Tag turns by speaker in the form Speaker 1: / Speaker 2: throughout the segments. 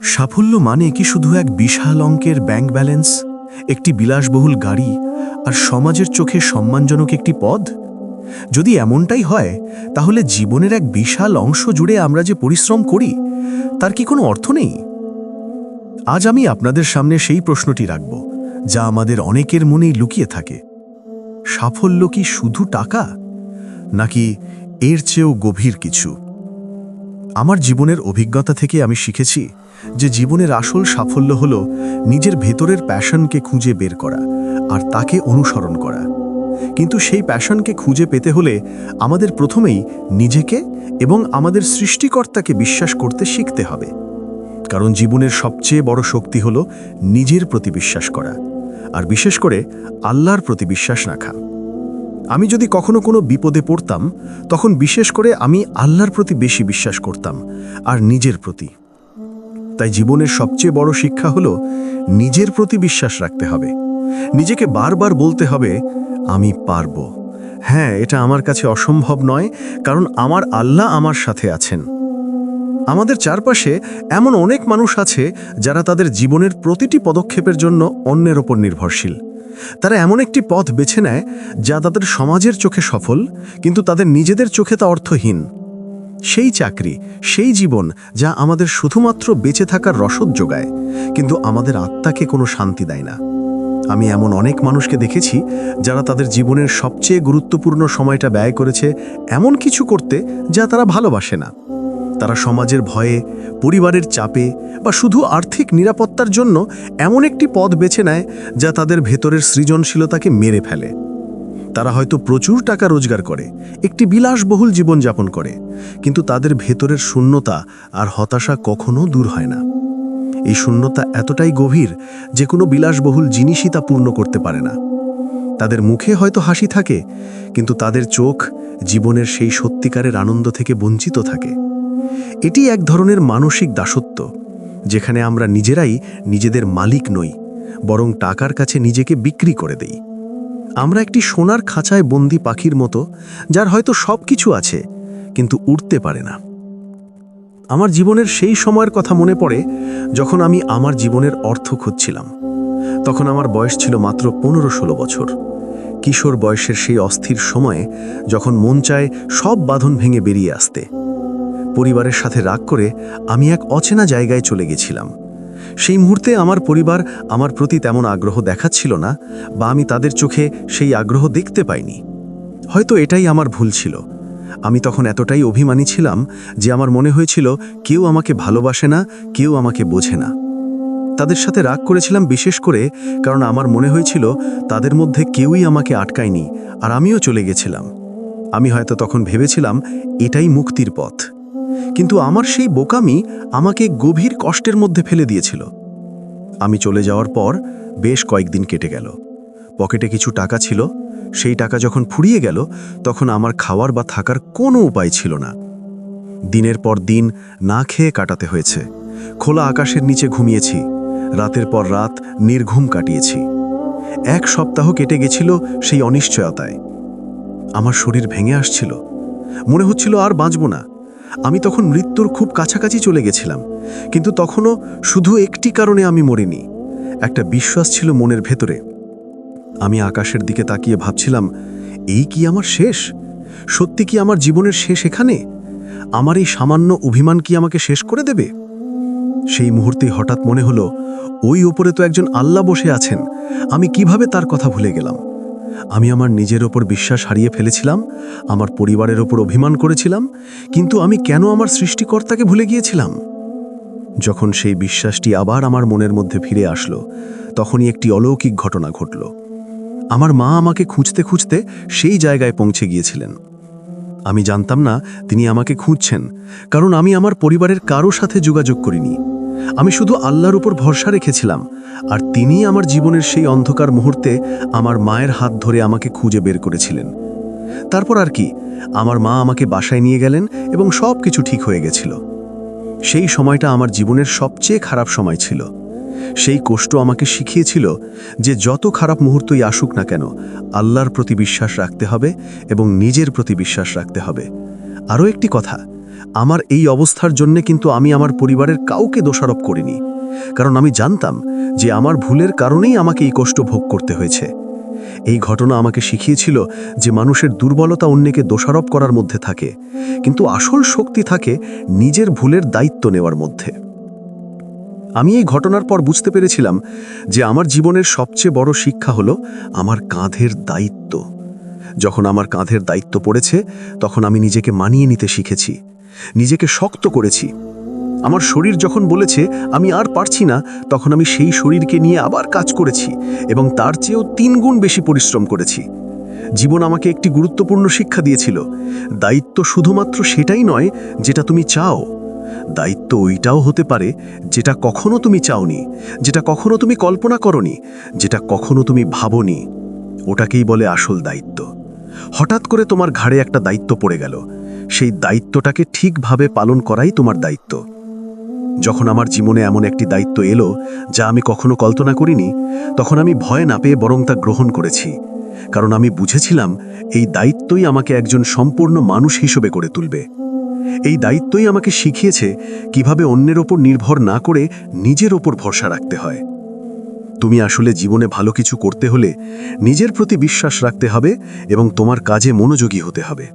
Speaker 1: সাফল্য মানে কি শুধু এক বিশাল অঙ্কের ব্যাংক ব্যালেন্স, একটি বিলাসবহুল গাড়ি আর সমাজের চোখে সম্মানজনক একটি পদ? যদি এমনটাই হয়, তাহলে জীবনের এক বিশাল অংশ জুড়ে আমরা যে পরিশ্রম করি, তার কি কোনো অর্থ নেই? আজ আমি আপনাদের সামনে সেই প্রশ্নটি রাখব, যা আমাদের অনেকের মনেই লুকিয়ে থাকে। সাফল্য কি শুধু টাকা, নাকি এর চেয়েও গভীর কিছু? আমার জীবনের অভিজ্ঞতা থেকে আমি শিখেছি যে জীবনের আসল সাফল্য হল নিজের ভেতরের প্যাশনকে খুঁজে বের করা আর তাকে অনুসরণ করা। কিন্তু সেই প্যাশনকে খুঁজে পেতে হলে আমাদের প্রথমেই নিজেকে এবং আমাদের সৃষ্টিকর্তাকে বিশ্বাস করতে শিখতে হবে। কারণ জীবনের সবচেয়ে বড় শক্তি হল নিজের প্রতি বিশ্বাস করা। আর বিশেষ করে আল্লাহর প্রতি বিশ্বাস রাখা। আমি যদি কখনো কোনো বিপদে পড়তাম, তখন বিশেষ করে আমি আল্লাহর প্রতি বেশি বিশ্বাস করতাম, আর নিজের প্রতি। তাই জীবনের সবচেয়ে বড় শিক্ষা হলো, নিজের প্রতি বিশ্বাস রাখতে হবে। নিজেকে বারবার বলতে হবে, আমি পারব। হ্যাঁ এটা আমার কাছে অসম্ভব নয়, কারণ আমার আল্লাহ আমার সাথে আছেন। আমাদের চারপাশে এমন অনেক মানুষ আছে, যারা তাদের জীবনের প্রতিটি পদক্ষেপের জন্য অন্যের ওপর নির্ভরশীল। তারা এমন একটি পথ বেছে নেয় যা তাদের সমাজের চোখে সফল, কিন্তু তাদের নিজেদের চোখে তা অর্থহীন। সেই চাকরি, সেই জীবন যা আমাদের শুধুমাত্র বেঁচে থাকার রসদ যোগায়, কিন্তু আমাদের আত্মাকে কোনো শান্তি দেয় না। আমি এমন অনেক মানুষকে দেখেছি যারা তাদের জীবনের সবচেয়ে গুরুত্বপূর্ণ সময়টা ব্যয় করেছে এমন কিছু করতে যা তারা ভালোবাসে না। তারা সমাজের ভয়ে, পরিবারের চাপে বা শুধু আর্থিক নিরাপত্তার জন্য এমন একটি পথ বেছে নেয় যা তাদের ভেতরের সৃজনশীলতাকে মেরে ফেলে। তারা হয়তো প্রচুর টাকা রোজগার করে, একটি বিলাসবহুল জীবনযাপন করে, কিন্তু তাদের ভেতরের শূন্যতা আর হতাশা কখনো দূর হয় না। এই শূন্যতা এতটাই গভীর যে কোনো বিলাসবহুল জিনিসই তা পূর্ণ করতে পারে না। তাদের মুখে হয়তো হাসি থাকে, কিন্তু তাদের চোখ জীবনের সেই সত্যিকারের আনন্দ থেকে বঞ্চিত থাকে। এটি এক ধরনের মানসিক দাসত্ব, যেখানে আমরা নিজেরাই নিজেদের মালিক নই, বরং টাকার কাছে নিজেকে বিক্রি করে দেই। আমরা একটি সোনার খাঁচায় বন্দি পাখির মতো, যার হয়তো সব কিছু আছে, কিন্তু উঠতে পারে না। আমার জীবনের সেই সময়ের কথা মনে পড়ে, যখন আমি আমার জীবনের অর্থ খুঁজছিলাম। তখন আমার বয়স ছিল মাত্র পনেরো ষোলো বছর। কিশোর বয়সের সেই অস্থির সময়ে, যখন মন চায় সব বাঁধন ভেঙে বেরিয়ে আসতে। পরিবারের সাথে রাগ করে আমি এক অচেনা জায়গায় চলে গেছিলাম। সেই মুহূর্তে আমার পরিবার আমার প্রতি তেমন আগ্রহ দেখাচ্ছিল না বা আমি তাদের চোখে সেই আগ্রহ দেখতে পাইনি। হয়তো এটাই আমার ভুল ছিল। আমি তখন এতটাই অভিমানী ছিলাম যে আমার মনে হয়েছিল কেউ আমাকে ভালোবাসে না, কেউ আমাকে বোঝে না। তাদের সাথে রাগ করেছিলাম বিশেষ করে কারণ আমার মনে হয়েছিল তাদের মধ্যে কেউই আমাকে আটকায়নি আর আমিও চলে গেছিলাম। আমি হয়তো তখন ভেবেছিলাম এটাই মুক্তির পথ। কিন্তু আমার সেই বোকামি আমাকে গভীর কষ্টের মধ্যে ফেলে দিয়েছিল। আমি চলে যাওয়ার পর বেশ কয়েকদিন কেটে গেল। পকেটে কিছু টাকা ছিল। সেই টাকা যখন ফুরিয়ে গেল, তখন আমার খাওয়ার বা থাকার কোনো উপায় ছিল না। দিনের পর দিন না খেয়ে কাটাতে হয়েছে। খোলা আকাশের নিচে ঘুমিয়েছি। রাতের পর রাত নির্ঘুম কাটিয়েছি। এক সপ্তাহ কেটে গেছিল সেই অনিশ্চয়তায়। আমার শরীর ভেঙে আসছিল। মনে হচ্ছিল আর বাঁচব না। আমি তখন মৃত্যুর খুব কাছাকাছি চলে গেছিলাম, কিন্তু তখনও শুধু একটি কারণে আমি মরিনি। একটা বিশ্বাস ছিল মনের ভেতরে। আমি আকাশের দিকে তাকিয়ে ভাবছিলাম, এই কি আমার শেষ? সত্যি কি আমার জীবনের শেষ এখানে? আমার এই সামান্য অভিমান কি আমাকে শেষ করে দেবে? সেই মুহূর্তেই হঠাৎ মনে হলো, ওই ওপরে তো একজন আল্লাহ বসে আছেন, আমি কীভাবে তার কথা ভুলে গেলাম? আমি আমার নিজের ওপর বিশ্বাস হারিয়ে ফেলেছিলাম, আমার পরিবারের ওপর অভিমান করেছিলাম, কিন্তু আমি কেন আমার সৃষ্টিকর্তাকে ভুলে গিয়েছিলাম? যখন সেই বিশ্বাসটি আবার আমার মনের মধ্যে ফিরে আসলো, তখনই একটি অলৌকিক ঘটনা ঘটল। আমার মা আমাকে খুঁজতে খুঁজতে সেই জায়গায় পৌঁছে গিয়েছিলেন। আমি জানতাম না তিনি আমাকে খুঁজছেন, কারণ আমি আমার পরিবারের কারও সাথে যোগাযোগ করিনি। আমি শুধু আল্লাহর উপর ভরসা রেখেছিলাম, আর তিনিই আমার জীবনের সেই অন্ধকার মুহূর্তে আমার মায়ের হাত ধরে আমাকে খুঁজে বের করেছিলেন। তারপর আর কি, আমার মা আমাকে বাসায় নিয়ে গেলেন এবং সব কিছু ঠিক হয়ে গেছিল। সেই সময়টা আমার জীবনের সবচেয়ে খারাপ সময় ছিল। সেই কষ্ট আমাকে শিখিয়েছিল যে যত খারাপ মুহূর্তই আসুক না কেন, আল্লাহর প্রতি বিশ্বাস রাখতে হবে এবং নিজের প্রতি বিশ্বাস রাখতে হবে। আরও একটি কথা আমার এই অবস্থার জন্যে কিন্তু আমি আমার পরিবারের কাউকে দোষারোপ করিনি। কারণ আমি জানতাম যে আমার ভুলের কারণেই আমাকে এই কষ্ট ভোগ করতে হয়েছে। এই ঘটনা আমাকে শিখিয়েছিল যে মানুষের দুর্বলতা অন্যকে দোষারোপ করার মধ্যে থাকে, কিন্তু আসল শক্তি থাকে নিজের ভুলের দায়িত্ব নেওয়ার মধ্যে। আমি এই ঘটনার পর বুঝতে পেরেছিলাম যে আমার জীবনের সবচেয়ে বড় শিক্ষা হলো আমার কাঁধের দায়িত্ব। যখন আমার কাঁধের দায়িত্ব পড়েছে, তখন আমি নিজেকে মানিয়ে নিতে শিখেছি। নিজেকে শক্ত করেছি। আমার শরীর যখন বলেছে, আমি আর পারছি না, তখন আমি সেই শরীরকে নিয়ে আবার কাজ করেছি এবং তার চেয়েও তিন গুণ বেশি পরিশ্রম করেছি। জীবন আমাকে একটি গুরুত্বপূর্ণ শিক্ষা দিয়েছিল। দায়িত্ব শুধুমাত্র সেটাই নয়, যেটা তুমি চাও। দায়িত্ব ওইটাও হতে পারে, যেটা কখনো তুমি চাওনি, যেটা কখনো তুমি কল্পনা করনি, যেটা কখনো তুমি ভাবনি। ওটাকেই বলে আসল দায়িত্ব। হঠাৎ করে তোমার ঘাড়ে একটা দায়িত্ব পড়ে গেল। সেই দায়িত্বটাকে ঠিকভাবে পালন করাই তোমার দায়িত্ব। যখন আমার জীবনে এমন একটি দায়িত্ব এলো, যা আমি কখনো কল্পনা করিনি, তখন আমি ভয় না পেয়ে বরং তা গ্রহণ করেছি। কারণ আমি বুঝেছিলাম, এই দায়িত্বই আমাকে একজন সম্পূর্ণ মানুষ হিসেবে করে তুলবে। এই দায়িত্বই আমাকে শিখিয়েছে কীভাবে অন্যের ওপর নির্ভর না করে নিজের ওপর ভরসা রাখতে হয়। তুমি আসলে জীবনে ভালো কিছু করতে হলে নিজের প্রতি বিশ্বাস রাখতে হবে এবং তোমার কাজে মনোযোগী হতে হবে।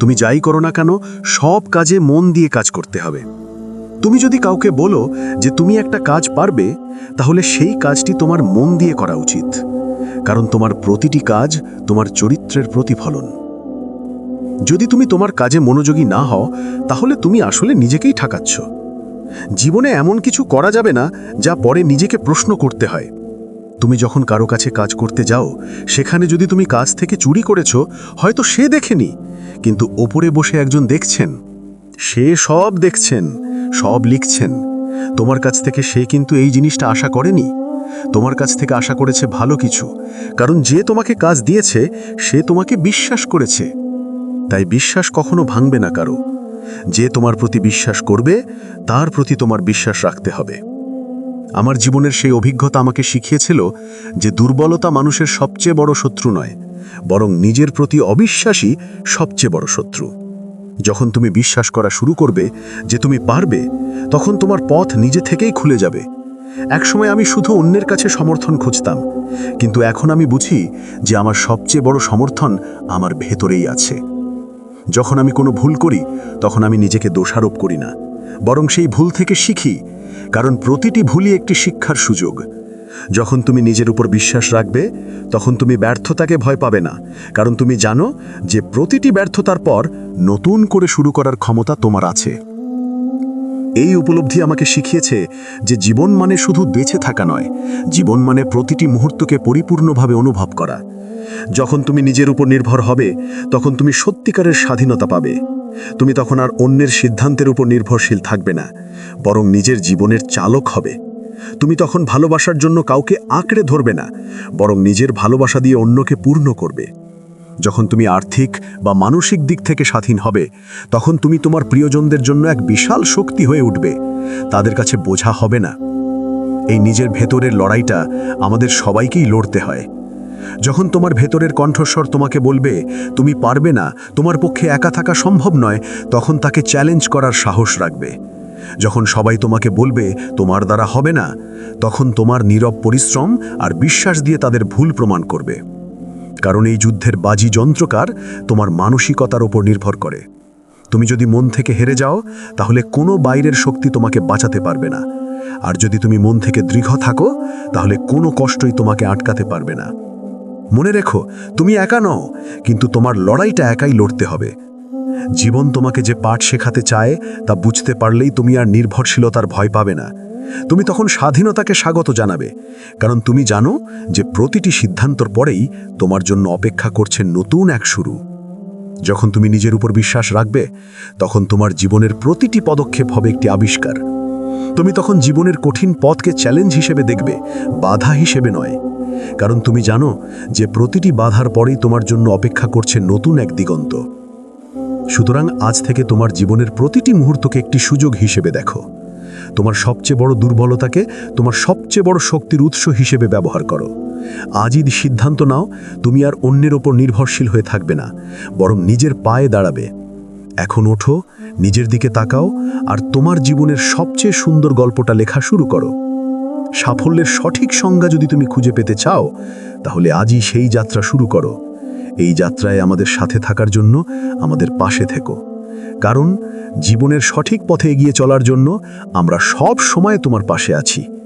Speaker 1: তুমি যাই করো না কেন, সব কাজে মন দিয়ে কাজ করতে হবে। তুমি যদি কাউকে বলো যে তুমি একটা কাজ পারবে, তাহলে সেই কাজটি তোমার মন দিয়ে করা উচিত। কারণ তোমার প্রতিটি কাজ তোমার চরিত্রের প্রতিফলন। যদি তুমি তোমার কাজে মনোযোগী না হও, তাহলে তুমি আসলে নিজেকেই ঠাকাচ্ছ। জীবনে এমন কিছু করা যাবে না, যা পরে নিজেকে প্রশ্ন করতে হয়। তুমি যখন কারও কাছে কাজ করতে যাও, সেখানে যদি তুমি কাজ থেকে চুরি করেছ, হয়তো সে দেখেনি। কিন্তু ওপরে বসে একজন দেখছেন। সে সব দেখছেন, সব লিখছেন। তোমার কাছ থেকে সে কিন্তু এই জিনিসটা আশা করেনি। তোমার কাছ থেকে আশা করেছে ভালো কিছু, কারণ যে তোমাকে কাজ দিয়েছে, সে তোমাকে বিশ্বাস করেছে। তাই বিশ্বাস কখনো ভাঙবে না কারও। যে তোমার প্রতি বিশ্বাস করবে, তার প্রতি তোমার বিশ্বাস রাখতে হবে। আমার জীবনের সেই অভিজ্ঞতা আমাকে শিখিয়েছিল যে দুর্বলতা মানুষের সবচেয়ে বড় শত্রু নয়, বরং নিজের প্রতি অবিশ্বাসী সবচেয়ে বড় শত্রু। যখন তুমি বিশ্বাস করা শুরু করবে যে তুমি পারবে, তখন তোমার পথ নিজে থেকেই খুলে যাবে। একসময় আমি শুধু অন্যের কাছে সমর্থন খুঁজতাম, কিন্তু এখন আমি বুঝি যে আমার সবচেয়ে বড় সমর্থন আমার ভেতরেই আছে। যখন আমি কোনো ভুল করি, তখন আমি নিজেকে দোষারোপ করি না, বরং সেই ভুল থেকে শিখি কারণ প্রতিটি ভুলই একটি শিক্ষার সুযোগ। যখন তুমি নিজের উপর বিশ্বাস রাখবে, তখন তুমি ব্যর্থতাকে ভয় পাবে না। কারণ তুমি জানো যে প্রতিটি ব্যর্থতার পর নতুন করে শুরু করার ক্ষমতা তোমার আছে। এই উপলব্ধি আমাকে শিখিয়েছে যে জীবন মানে শুধু বেঁচে থাকা নয়, জীবন মানে প্রতিটি মুহূর্তকে পরিপূর্ণভাবে অনুভব করা। যখন তুমি নিজের উপর নির্ভর হবে, তখন তুমি সত্যিকারের স্বাধীনতা পাবে। তুমি তখন আর অন্যের সিদ্ধান্তের উপর নির্ভরশীল থাকবে না, বরং নিজের জীবনের চালক হবে। তুমি তখন ভালোবাসার জন্য কাউকে আঁকড়ে ধরবে না, বরং নিজের ভালোবাসা দিয়ে অন্যকে পূর্ণ করবে। যখন তুমি আর্থিক বা মানসিক দিক থেকে স্বাধীন হবে, তখন তুমি তোমার প্রিয়জনদের জন্য এক বিশাল শক্তি হয়ে উঠবে। তাদের কাছে বোঝা হবে না। এই নিজের ভেতরের লড়াইটা আমাদের সবাইকেই লড়তে হয়। যখন তোমার ভেতরের কণ্ঠস্বর তোমাকে বলবে, তুমি পারবে না, তোমার পক্ষে একা থাকা সম্ভব নয়, তখন তাকে চ্যালেঞ্জ করার সাহস রাখবে। যখন সবাই তোমাকে বলবে, তোমার দ্বারা হবে না, তখন তোমার নীরব পরিশ্রম আর বিশ্বাস দিয়ে তাদের ভুল প্রমাণ করবে। কারণ এই যুদ্ধের বাজি যন্ত্রকার তোমার মানসিকতার ওপর নির্ভর করে। তুমি যদি মন থেকে হেরে যাও, তাহলে কোনো বাইরের শক্তি তোমাকে বাঁচাতে পারবে না। আর যদি তুমি মন থেকে দৃঢ় থাকো, তাহলে কোনো কষ্টই তোমাকে আটকাতে পারবে না। মনে রেখো, তুমি একা নও, কিন্তু তোমার লড়াইটা একাই লড়তে হবে। জীবন তোমাকে যে পাঠ শেখাতে চায়, তা বুঝতে পারলেই তুমি আর নির্ভরশীলতার ভয় পাবে না। তুমি তখন স্বাধীনতাকে স্বাগত জানাবে, কারণ তুমি জানো যে প্রতিটি সিদ্ধান্তর পরেই তোমার জন্য অপেক্ষা করছে নতুন এক শুরু। যখন তুমি নিজের উপর বিশ্বাস রাখবে, তখন তোমার জীবনের প্রতিটি পদক্ষেপ হবে একটি আবিষ্কার। তুমি তখন জীবনের কঠিন পথকে চ্যালেঞ্জ হিসেবে দেখবে, বাধা হিসেবে নয়। কারণ তুমি জানো যে প্রতিটি বাধার পরেই তোমার জন্য অপেক্ষা করছে নতুন এক দিগন্ত। সুতরাং আজ থেকে তোমার জীবনের প্রতিটি মুহূর্তকে একটি সুযোগ হিসেবে দেখো। তোমার সবচেয়ে বড় দুর্বলতাকে তোমার সবচেয়ে বড় শক্তির উৎস হিসেবে ব্যবহার করো। আজই সিদ্ধান্ত নাও, তুমি আর অন্যের ওপর নির্ভরশীল হয়ে থাকবে না, বরং নিজের পায়ে দাঁড়াবে। এখন ওঠো, নিজের দিকে তাকাও, আর তোমার জীবনের সবচেয়ে সুন্দর গল্পটা লেখা শুরু করো। সাফল্যের সঠিক সংজ্ঞা যদি তুমি খুঁজে পেতে চাও, তাহলে আজই সেই যাত্রা শুরু করো। এই যাত্রায় আমাদের সাথে থাকার জন্য আমাদের পাশে থেকো। কারণ, জীবনের সঠিক পথে এগিয়ে চলার জন্য আমরা সব সময় তোমার পাশে আছি।